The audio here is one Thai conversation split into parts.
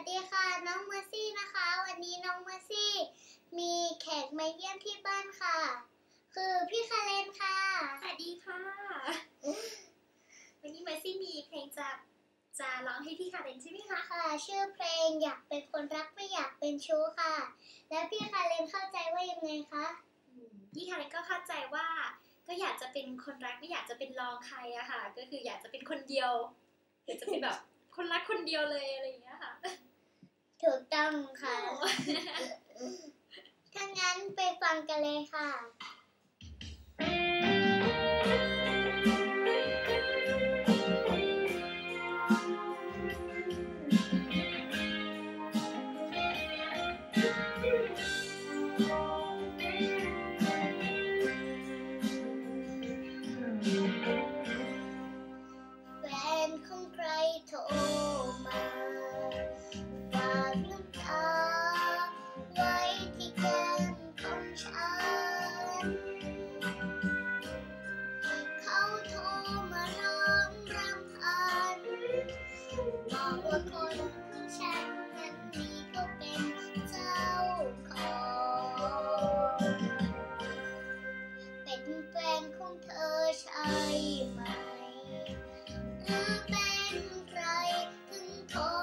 วัสดีค่ะ น้องเมอร์ซี่นะคะ วันนี้น้องเมอร์ซี่ มีแขกมาเยี่ยมที่บ้านค่ะ คือพี่คาเลนค่ะ สวัสดีค่ะ วันนี้เมอร์ซี่มีเพลงจะจะร้องให้พี่คาเลนใช่ไหมคะค่ะ ชื่อเพลงอยากเป็นคนรักไม่อยากเป็นชู้ค่ะ แล้วพี่คาเลนเข้าใจว่ายังไงคะพี่คาเลนก็เข้าใจว่า ก็อยากจะเป็นคนรักไม่อยากจะเป็นรองใครอะค่ะ ก็คืออยากจะเป็นคนเดียวอยากจะเป็นแบบคนรักคนเดียวเลยอะไรอย่างเงี้ยค่ะ ถูกต้องค่ะ ถ้างั้นไปฟังกันเลยค่ะ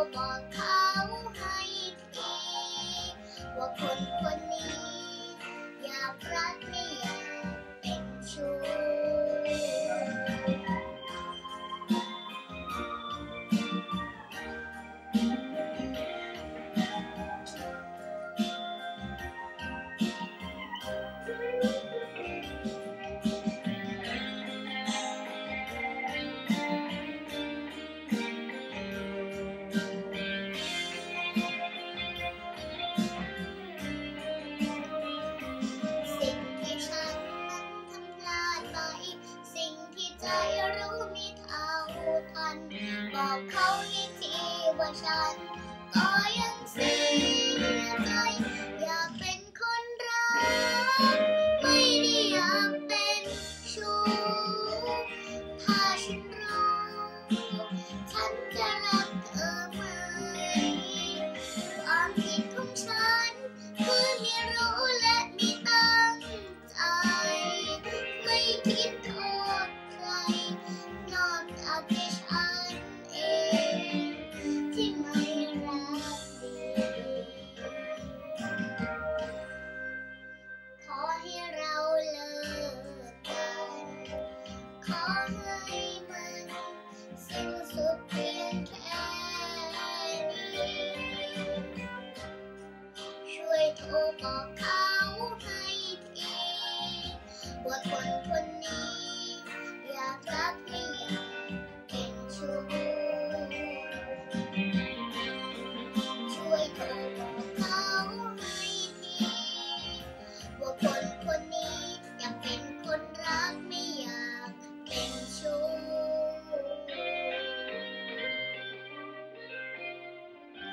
我靠海底，我困困。我想我要 Hallelujah.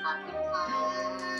Bye.